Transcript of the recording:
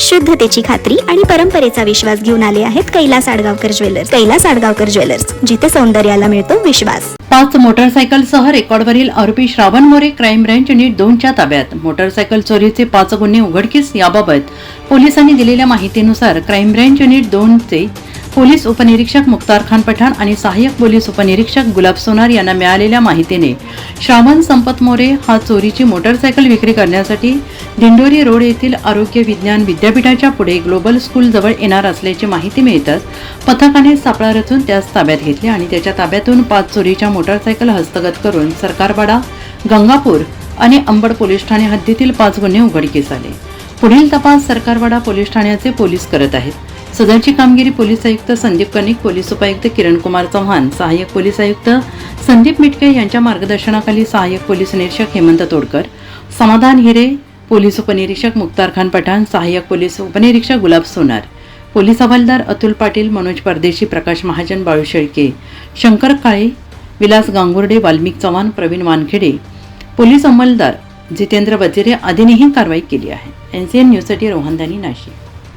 शुद्धतेची खात्री आणि परंपरेचा विश्वास घेऊन आले आहेत कैलास आडगावकर ज्वेलर्स. कैलास आडगावकर ज्वेलर्स जिथे सौंदर्याला मिळतो विश्वास. पाच मोटरसायकलसह रेकॉर्डवरील आरोपी Shravan More crime branch unit दोनच्या ताब्यात. मोटरसायकल चोरीचे पाच गुन्हे उघडकीस याबाबत पोलिसांनी दिलेल्या माहितीनुसार क्राईम ब्रँच नीट दोनचे पोलीस उपनिरीक्षक मुक्तार खान पठाण आणि सहाय्यक पोलीस उपनिरीक्षक गुलाब सोनार यांना मिळालेल्या माहितीने श्रावण संपत मोरे हा चोरीची मोटरसायकल विक्री करण्यासाठी दिंडोरी रोड येथील आरोग्य विज्ञान विद्यापीठाच्या पुढे ग्लोबल स्कूल जवळ येणार असल्याची माहिती मिळताच पथकाने सापळा रचून त्यास ताब्यात घेतले आणि त्याच्या ताब्यातून पाच चोरीच्या मोटरसायकल हस्तगत करून सरकारवाडा गंगापूर आणि अंबड पोलीस ठाणे हद्दीतील पाच गुन्हे उघडकीस आले. पुढील तपास सरकारवाडा पोलीस ठाण्याचे पोलीस करत आहेत. सदरची कामगिरी पोलीस आयुक्त संदीप कनिक पोलीस उपायुक्त किरण कुमार चव्हाण सहाय्यक पोलीस आयुक्त संदीप मिटके यांच्या मार्गदर्शनाखाली सहाय्यक पोलीस निरीक्षक हेमंत तोडकर समाधान हिरे पोलीस उपनिरीक्षक मुक्तार खान पठाण सहाय्यक पोलीस उपनिरीक्षक गुलाब सोनार पोलीस हवालदार अतुल पाटील मनोज परदेशी प्रकाश महाजन बाळू शेळके शंकर काळे विलास गांगुर्डे वाल्मिक चव्हाण प्रवीण वानखेडे पोलीस अंमलदार जितेंद्र बजेरे आदींनीही कारवाई केली आहे. एन सी एन न्यूजसाठी रोहनदानी नाशिक.